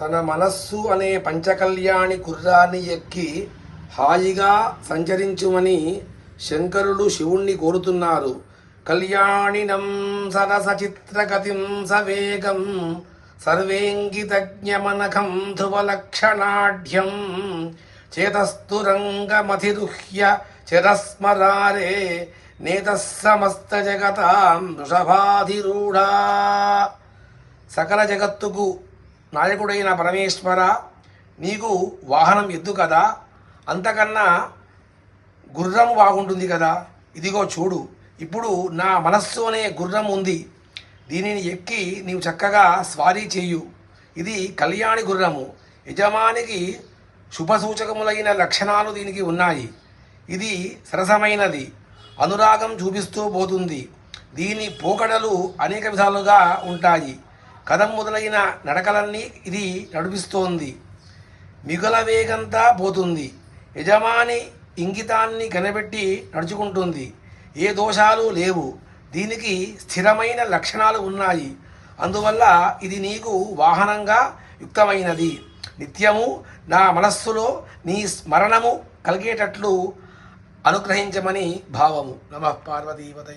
తన మనస్సు అనే పంచకళ్యాణి కుర్రాన్ని ఎక్కి హాయిగా సంచరించుమని శంకరుడు శివుణ్ణి కోరుతున్నారు. కళ్యాణినం సరసచిత్రగతిం సవేగం సర్వేంగితజ్ఞమనఖం ధ్రువలక్షణాఢ్యం చేతస్థురంగమధిరుహ్య చిరస్మరారే నేతస్సమస్త జగతాం వృషభాధిరూఢా. సకల జగత్తుకు నాయకుడైన పరమేశ్వర నీకు వాహనం ఎద్దు కదా అంతకన్నా గుర్రం బాగుంటుంది కదా. ఇదిగో చూడు ఇప్పుడు నా మనస్సు అనే గుర్రం ఉంది. దీనిని ఎక్కి నీవు చక్కగా స్వారీ చేయు. ఇది కళ్యాణి గుర్రము. యజమానికి శుభసూచకములైన లక్షణాలు దీనికి ఉన్నాయి. ఇది సరసమైనది. అనురాగం చూపిస్తూ పోతుంది. దీని పోకడలు అనేక విధాలుగా ఉంటాయి. కథం మొదలైన నడకలన్నీ ఇది నడిపిస్తోంది. మిగుల వేగంతా పోతుంది. యజమాని ఇంగితాన్ని కనబెట్టి నడుచుకుంటుంది. ఏ దోషాలు లేవు. దీనికి స్థిరమైన లక్షణాలు ఉన్నాయి. అందువల్ల ఇది నీకు వాహనంగా యుక్తమైనది. నిత్యము నా మనస్సులో నీ స్మరణము కలిగేటట్లు అనుగ్రహించమని భావము. నమ పార్వతీపతయే.